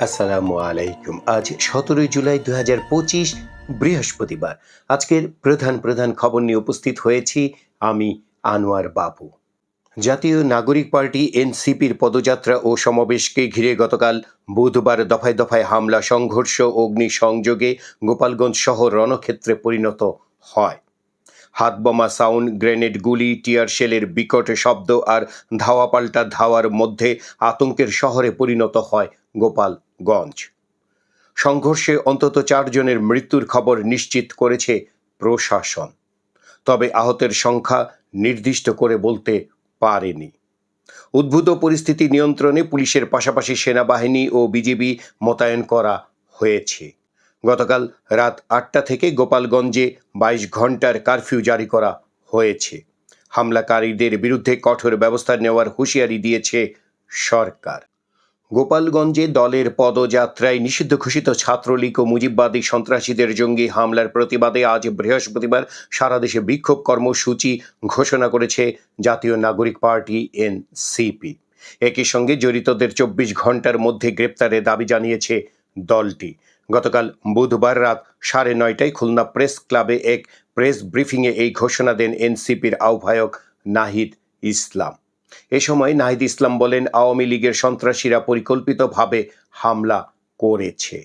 আসসালামু আলাইকুম। আজ সতেরোই জুলাই দু হাজার পঁচিশ বৃহস্পতিবার। আজকের প্রধান প্রধান খবর নিয়ে উপস্থিত হয়েছি আমি, আনোয়ার বাবু। জাতীয় নাগরিক পার্টি এনসিপির পদযাত্রা ও সমাবেশকে ঘিরে গতকাল বুধবার দফায় দফায় হামলা, সংঘর্ষ, অগ্নিসংযোগে গোপালগঞ্জ শহর রণক্ষেত্রে পরিণত হয়। হাতবোমা, সাউন্ড গ্রেনেড গুলি, টিয়ার শেলের বিকট শব্দ আর ধাওয়া পাল্টা ধাওয়ার মধ্যে আতঙ্কের শহরে পরিণত হয় গোপালগঞ্জ সংঘর্ষে অন্তত চারজনের মৃত্যুর খবর নিশ্চিত করেছে প্রশাসন। তবে আহতের সংখ্যা নির্দিষ্ট করে বলতে পারেনি। উদ্ভূত পরিস্থিতি নিয়ন্ত্রণে পুলিশের পাশাপাশি সেনাবাহিনী ও বিজিবি মোতায়েন করা হয়েছে। গতকাল রাত আটটা থেকে গোপালগঞ্জে বাইশ ঘণ্টার কারফিউ জারি করা হয়েছে। হামলাকারীদের বিরুদ্ধে কঠোর ব্যবস্থা নেওয়ার হুঁশিয়ারি দিয়েছে সরকার। গোপালগঞ্জে দলের পদযাত্রায় নিষিদ্ধ ঘোষিত ছাত্রলীগ ও মুজিববাদী সন্ত্রাসীদের জঙ্গি হামলার প্রতিবাদে আজ বৃহস্পতিবার সারা দেশে বিক্ষোভ কর্মসূচি ঘোষণা করেছে জাতীয় নাগরিক পার্টি এনসিপি। একই সঙ্গে জড়িতদের চব্বিশ ঘণ্টার মধ্যে গ্রেপ্তারের দাবি জানিয়েছে দলটি। গতকাল বুধবার রাত সাড়ে নয়টায় খুলনা প্রেস ক্লাবে এক প্রেস ব্রিফিংয়ে এই ঘোষণা দেন এনসিপির আহ্বায়ক নাহিদ ইসলাম। এ সময় নাহিদ ইসলাম বলেন, আওয়ামী লীগের সন্ত্রাসীরা পরিকল্পিতভাবে হামলা করেছে।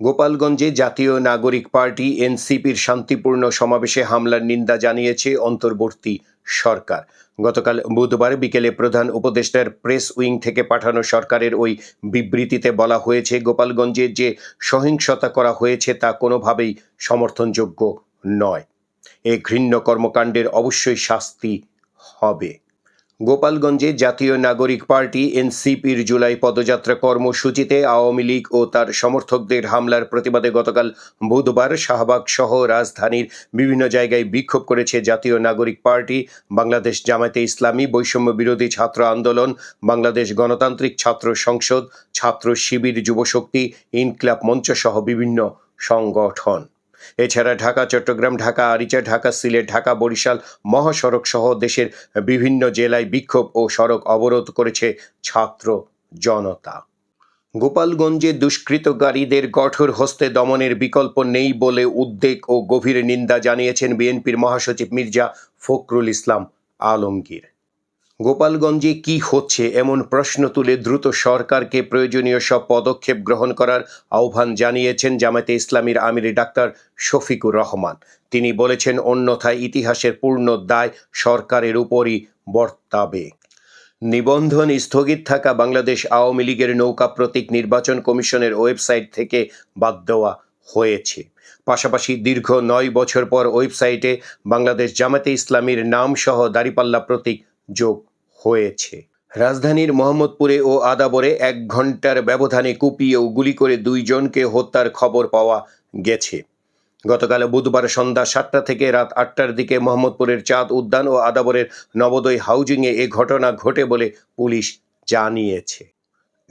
গোপালগঞ্জে জাতীয় নাগরিক পার্টি এনসিপির শান্তিপূর্ণ সমাবেশে হামলার নিন্দা জানিয়েছে অন্তর্বর্তী সরকার। গতকাল বুধবার বিকেলে প্রধান উপদেষ্টার প্রেস উইং থেকে পাঠানো সরকারের ওই বিবৃতিতে বলা হয়েছে, গোপালগঞ্জে যে সহিংসতা করা হয়েছে তা কোনোভাবেই সমর্থনযোগ্য নয়। এ ঘৃণ্য কর্মকাণ্ডের অবশ্যই শাস্তি হবে। গোপালগঞ্জে জাতীয় নাগরিক পার্টি এনসিপির জুলাই পদযাত্রা কর্মসূচিতে আওয়ামী লীগ ও তার সমর্থকদের হামলার প্রতিবাদে গতকাল বুধবার শাহবাগ সহ রাজধানীর বিভিন্ন জায়গায় বিক্ষোভ করেছে জাতীয় নাগরিক পার্টি, বাংলাদেশ জামায়াতে ইসলামী, বৈষম্য বিরোধী ছাত্র আন্দোলন, বাংলাদেশ গণতান্ত্রিক ছাত্র সংসদ, ছাত্র শিবির, যুবশক্তি, ইনক্লাব মঞ্চ সহ বিভিন্ন সংগঠন। এছাড়া ঢাকা, চট্টগ্রাম, ঢাকা, আরিচা, ঢাকা, সিলেট, ঢাকা, বরিশাল মহাসড়ক সহ দেশের বিভিন্ন জেলায় বিক্ষোভ ও সড়ক অবরোধ করেছে ছাত্র জনতা। গোপালগঞ্জে দুষ্কৃতকারীদের কঠোর হস্তে দমনের বিকল্প নেই বলে উদ্বেগ ও গভীর নিন্দা জানিয়েছেন বিএনপির মহাসচিব মির্জা ফখরুল ইসলাম আলমগীর। গোপালগঞ্জে কি হচ্ছে এমন প্রশ্ন তুলে দ্রুত সরকারকে প্রয়োজনীয় সব পদক্ষেপ গ্রহণ করার আহ্বান জানিয়েছেন জামায়াতে ইসলামীর আমির ডাক্তার শফিকুর রহমান। তিনি বলেছেন, অন্যথায় ইতিহাসের পূর্ণ দায় সরকারের উপরই বর্তাবে। নিবন্ধন স্থগিত থাকা বাংলাদেশ আওয়ামী লীগের নৌকা প্রতীক নির্বাচন কমিশনের ওয়েবসাইট থেকে বাদ দেওয়া হয়েছে। পাশাপাশি দীর্ঘ নয় বছর পর ওয়েবসাইটে বাংলাদেশ জামাতে ইসলামীর নাম সহ দাঁড়িপাল্লা প্রতীক যোগ হয়েছে। রাজধানীর মোহাম্মদপুরে ও আদাবরে এক ঘণ্টার ব্যবধানে কুপিয়ে ও গুলি করে দুইজনকে হত্যার খবর পাওয়া গেছে। গতকাল বুধবার সন্ধ্যা সাতটা থেকে রাত আটটার দিকে মোহাম্মদপুরের চাঁদ উদ্যান ও আদাবরের নবোদয় হাউজিংয়ে এ ঘটনা ঘটে বলে পুলিশ জানিয়েছে।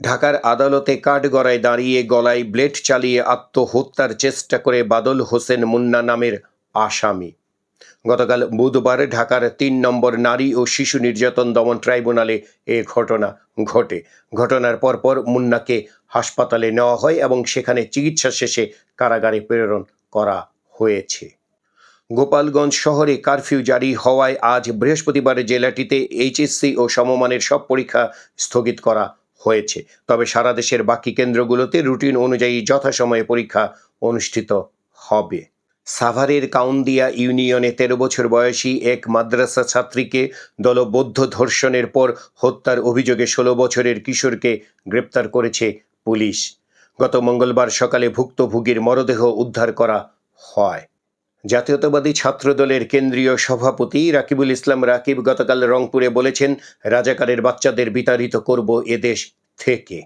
ঢাকার আদালতে কাঠগড়ায় দাঁড়িয়ে গলায় ব্লেড চালিয়ে আত্মহত্যার চেষ্টা করে বাদল হোসেন মুন্না নামের আসামি। গতকাল বুধবার ঢাকার তিন নম্বর নারী ও শিশু নির্যাতন দমন ট্রাইব্যুনালে এ ঘটনা ঘটে। ঘটনার পরপর মুন্নাকে হাসপাতালে নেওয়া হয় এবং সেখানে চিকিৎসা শেষে কারাগারে প্রেরণ করা হয়েছে। গোপালগঞ্জ শহরে কারফিউ জারি হওয়ায় আজ বৃহস্পতিবার জেলাটিতে এইচএসসি ও সমমানের সব পরীক্ষা স্থগিত করা হয়েছে। তবে সারা দেশের বাকি কেন্দ্রগুলোতে রুটিন অনুযায়ী যথাসময়ে পরীক্ষা অনুষ্ঠিত হবে। সাভারের কাউন্দিয়া ইউনিয়নে তেরো বছর বয়সী এক মাদ্রাসা ছাত্রীকে দলবদ্ধ ধর্ষণের পর হত্যার অভিযোগে ষোলো বছরের কিশোরকে গ্রেপ্তার করেছে পুলিশ। গত মঙ্গলবার সকালে ভুক্তভোগীর মরদেহ উদ্ধার করা হয়। জাতীয়তাবাদী ছাত্রদলের কেন্দ্রীয় সভাপতি রাকিবুল ইসলাম রাকিব গতকাল রংপুরে বলেছেন, রাজাকারের বাচ্চাদের বিতাড়িত করব এদেশ থেকে।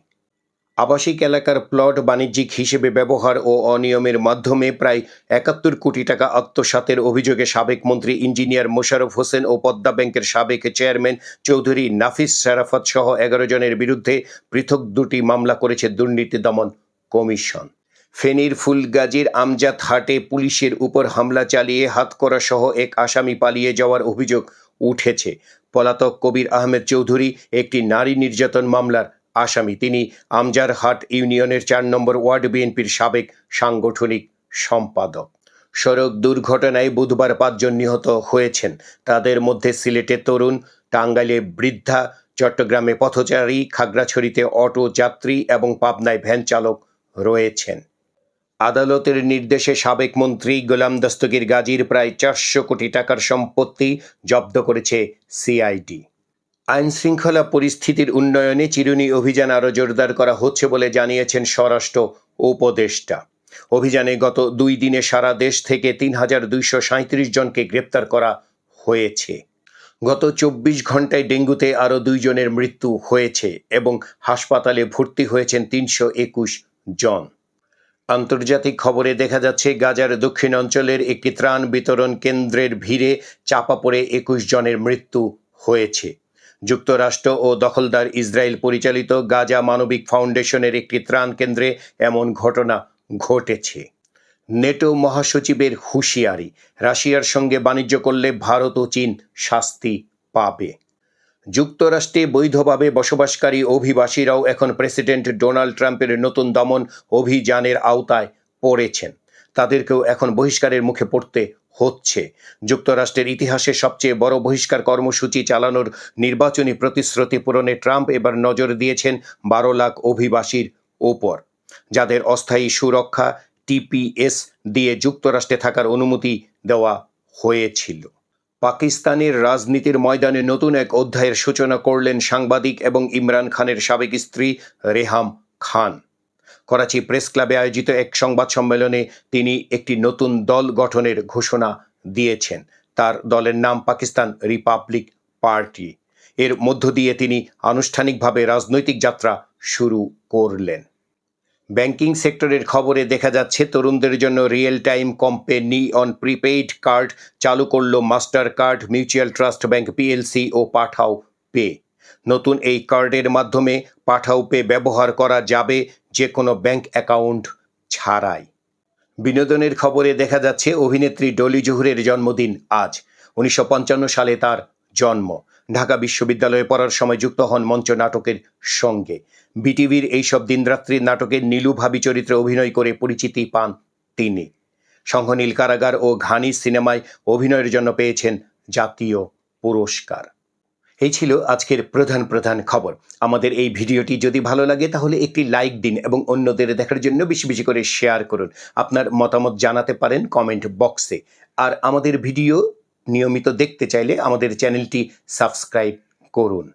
আবাসিক এলাকার প্লট বাণিজ্যিক হিসেবে ব্যবহার ও অনিয়মের মাধ্যমে প্রায় একাত্তর কোটি টাকা আত্মসাতের অভিযোগে সাবেক মন্ত্রী ইঞ্জিনিয়ার মোশাররফ হোসেন ও পদ্মা ব্যাংকের সাবেক চেয়ারম্যান চৌধুরী নাফিস শারাফত সহ এগারো জনের বিরুদ্ধে পৃথক দুটি মামলা করেছে দুর্নীতি দমন কমিশন। ফেনীর ফুলগাজীর আমজাদ হাটে পুলিশের উপর হামলা চালিয়ে হাতকড়া সহ এক আসামি পালিয়ে যাওয়ার অভিযোগ উঠেছে। পলাতক কবির আহমেদ চৌধুরী একটি নারী নির্যাতন মামলার আসামি। তিনি আমজারহাট ইউনিয়নের চার নম্বর ওয়ার্ড বিএনপির সাবেক সাংগঠনিক সম্পাদক। সড়ক দুর্ঘটনায় বুধবার পাঁচজন নিহত হয়েছেন। তাদের মধ্যে সিলেটে তরুণ, টাঙ্গাইলে বৃদ্ধা, চট্টগ্রামে পথচারী, খাগড়াছড়িতে অটো যাত্রী এবং পাবনায় ভ্যান চালক রয়েছেন। আদালতের নির্দেশে সাবেক মন্ত্রী গোলাম দস্তগীর গাজীর প্রায় চারশো কোটি টাকার সম্পত্তি জব্দ করেছে সিআইডি। আইন শৃঙ্খলা পরিস্থিতির উন্নয়নে চিরুনি অভিযান আরও জোরদার করা হচ্ছে বলে জানিয়েছেন স্বরাষ্ট্র উপদেষ্টা। অভিযানে গত দুই দিনে সারা দেশ থেকে তিন হাজার দুইশো সাঁত্রিশ জনকে গ্রেপ্তার করা হয়েছে। গত চব্বিশ ঘন্টায় ডেঙ্গুতে আরও দুইজনের মৃত্যু হয়েছে এবং হাসপাতালে ভর্তি হয়েছেন তিনশো একুশ জন। আন্তর্জাতিক খবরে দেখা যাচ্ছে, গাজার দক্ষিণ অঞ্চলের একটি ত্রাণ বিতরণ কেন্দ্রের ভিড়ে চাপা পড়ে একুশ জনের মৃত্যু হয়েছে। যুক্তরাষ্ট্র ও দখলদার ইসরায়েল পরিচালিত গাজা মানবিক ফাউন্ডেশনের একটি ত্রাণ কেন্দ্রে এমন ঘটনা ঘটেছে। নেটো মহাসচিবের হুঁশিয়ারি, রাশিয়ার সঙ্গে বাণিজ্য করলে ভারত ও চীন শাস্তি পাবে। যুক্তরাষ্ট্রে বৈধভাবে বসবাসকারী অভিবাসীরাও এখন প্রেসিডেন্ট ডোনাল্ড ট্রাম্পের নতুন দমন অভিযানের আওতায় পড়েছেন। তাদেরকেও এখন বহিষ্কারের মুখে পড়তে হচ্ছে। যুক্তরাষ্ট্রের ইতিহাসে সবচেয়ে বড় বহিষ্কার কর্মসূচি চালানোর নির্বাচনী প্রতিশ্রুতি পূরণে ট্রাম্প এবার নজর দিয়েছেন বারো লাখ অভিবাসীর ওপর। যাদের অস্থায়ী সুরক্ষা, টিপিএস দিয়ে যুক্তরাষ্ট্রে থাকার অনুমতি দেওয়া হয়েছিল। পাকিস্তানের রাজনীতির ময়দানে নতুন এক অধ্যায়ের সূচনা করলেন সাংবাদিক এবং ইমরান খানের সাবেক স্ত্রী রেহাম খান। করাচি প্রেস ক্লাবে আয়োজিত এক সংবাদ সম্মেলনে তিনি একটি নতুন দল গঠনের ঘোষণা দিয়েছেন। তার দলের নাম পাকিস্তান রিপাবলিক পার্টি। এর মধ্য দিয়ে তিনি আনুষ্ঠানিকভাবে রাজনৈতিক যাত্রা শুরু করলেন। ব্যাংকিং সেক্টরের খবরে দেখা যাচ্ছে, তরুণদের জন্য real time company on prepaid card চালু করল master card mutual trust bank, PLC ও পাঠাও পে। নতুন এই কার্ডের মাধ্যমে পাঠাও পে ব্যবহার করা যাবে যে কোনো ব্যাংক অ্যাকাউন্ট ছাড়াই। বিনোদনের খবরে দেখা যাচ্ছে, অভিনেত্রী ডলি জহুরের জন্মদিন আজ। উনিশশো পঞ্চান্ন সালে তার জন্ম। ঢাকা বিশ্ববিদ্যালয়ে পড়ার সময় যুক্ত হন মঞ্চ নাটকের সঙ্গে। বিটিভির এইসব দিনরাত্রির নাটকের নীলু ভাবি চরিত্রে অভিনয় করে পরিচিতি পান তিনি। সংঘনীল কারাগার ও ঘানি সিনেমায় অভিনয়ের জন্য পেয়েছেন জাতীয় পুরস্কার। এই ছিল আজকের প্রধান প্রধান খবর। আমাদের এই ভিডিওটি যদি ভালো লাগে, তাহলে একটি লাইক দিন এবং অন্যদের দেখার জন্য বেশি বেশি করে শেয়ার করুন। আপনার মতামত জানাতে পারেন কমেন্ট বক্সে আর আমাদের ভিডিও নিয়মিত দেখতে চাইলে আমাদের চ্যানেলটি সাবস্ক্রাইব করুন।